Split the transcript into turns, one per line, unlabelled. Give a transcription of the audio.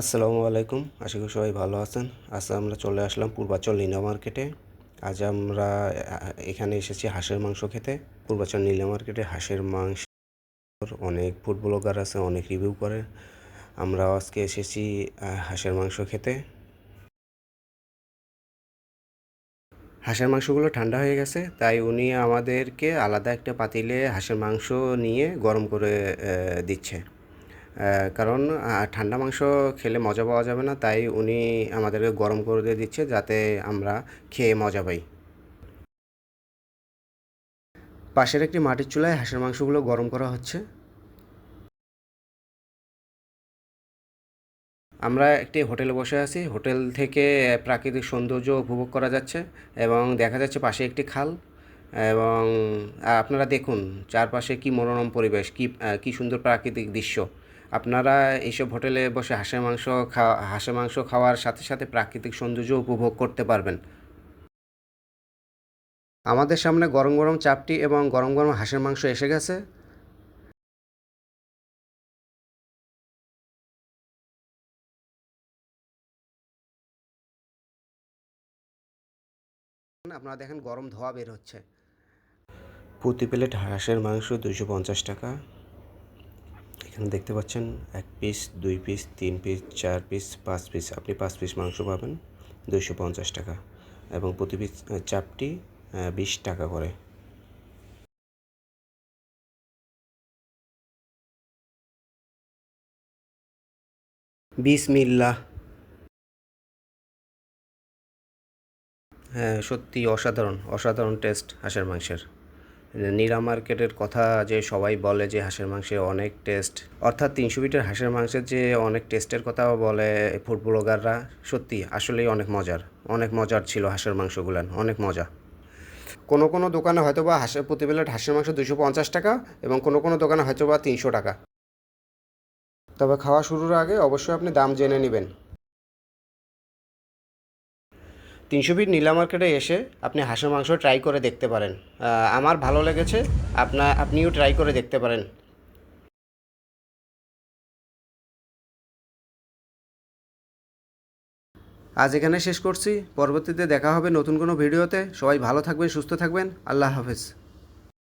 আসসালামু আলাইকুম, আশা করি সবাই ভালো আছেন। আজ আমরা চলে আসলাম পূর্বাচল নীলা মার্কেটে। আজ আমরা এখানে এসেছি হাঁসের মাংস খেতে। পূর্বাচল নীলা মার্কেটে হাঁসের মাংস, অনেক ফুড ব্লগার আছে, অনেক রিভিউ করে। আমরা আজকে এসেছি হাঁসের মাংস খেতে। হাঁসের মাংসগুলো ঠান্ডা হয়ে গেছে, তাই উনি আমাদেরকে আলাদা একটা পাতিলে হাঁসের মাংস নিয়ে গরম করে দিচ্ছে। কারণ ঠান্ডা মাংস খেলে মজা পাওয়া যাবে না, তাই উনি আমাদেরকে গরম করে দিয়ে দিচ্ছে যাতে আমরা খেয়ে মজা পাই। পাশের একটি মাটির চুলায় হাঁসের মাংসগুলো গরম করা হচ্ছে। আমরা একটি হোটেলে বসে আছি। হোটেল থেকে প্রাকৃতিক সৌন্দর্য উপভোগ করা যাচ্ছে এবং দেখা যাচ্ছে পাশে একটি খাল এবং আপনারা দেখুন চারপাশে কি মনোরম পরিবেশ, কি কি সুন্দর প্রাকৃতিক দৃশ্য। আপনারা এইসব হোটেলে বসে হাঁসের মাংস খাওয়া, হাঁসের মাংস খাওয়ার সাথে সাথে প্রাকৃতিক সৌন্দর্য উপভোগ করতে পারবেন। আমাদের সামনে গরম গরম চাপটি এবং গরম গরম হাঁসের মাংস এসে গেছে। আপনারা দেখেন গরম ধোয়া বের হচ্ছে। প্রতি প্লেট হাঁসের মাংস দুশো পঞ্চাশ টাকা। এখানে দেখতে পাচ্ছেন এক পিস দুই পিস তিন পিস চার পিস পাঁচ পিস আপনি পাঁচ পিস মাংস পাবেন দুইশো পঞ্চাশ টাকা এবং প্রতি পিস চাপটি বিশ টাকা করে। বিসমিল্লাহ। হ্যাঁ সত্যি অসাধারণ অসাধারণ টেস্ট হাঁসের মাংসের। নীলা মার্কেটের কথা যে সবাই বলে যে হাঁসের মাংসের অনেক টেস্ট, অর্থাৎ তিনশো ফিটের হাঁসের মাংসের যে অনেক টেস্টের কথা বলে ফুড ব্লগাররা, সত্যি আসলেই অনেক মজার অনেক মজার ছিল হাঁসের মাংসগুলান অনেক মজা। কোনো কোনো দোকানে হয়তো বা হাঁসের প্রতি প্লেট হাঁসের মাংস দুশো পঞ্চাশ টাকা এবং কোনো কোনো দোকানে হয়তো বা তিনশো টাকা। তবে খাওয়া শুরুর আগে অবশ্যই আপনি দাম জেনে নেবেন। তিনশো ফিট নীলা মার্কেটে এসে আপনি হাঁসের মাংস ট্রাই করে দেখতে পারেন। আমার ভালো লেগেছে আপনার আপনিও ট্রাই করে দেখতে পারেন। আজ এখানে শেষ করছি, পরবর্তীতে দেখা হবে নতুন কোনো ভিডিওতে সবাই ভালো থাকবেন, সুস্থ থাকবেন, আল্লাহ হাফেজ।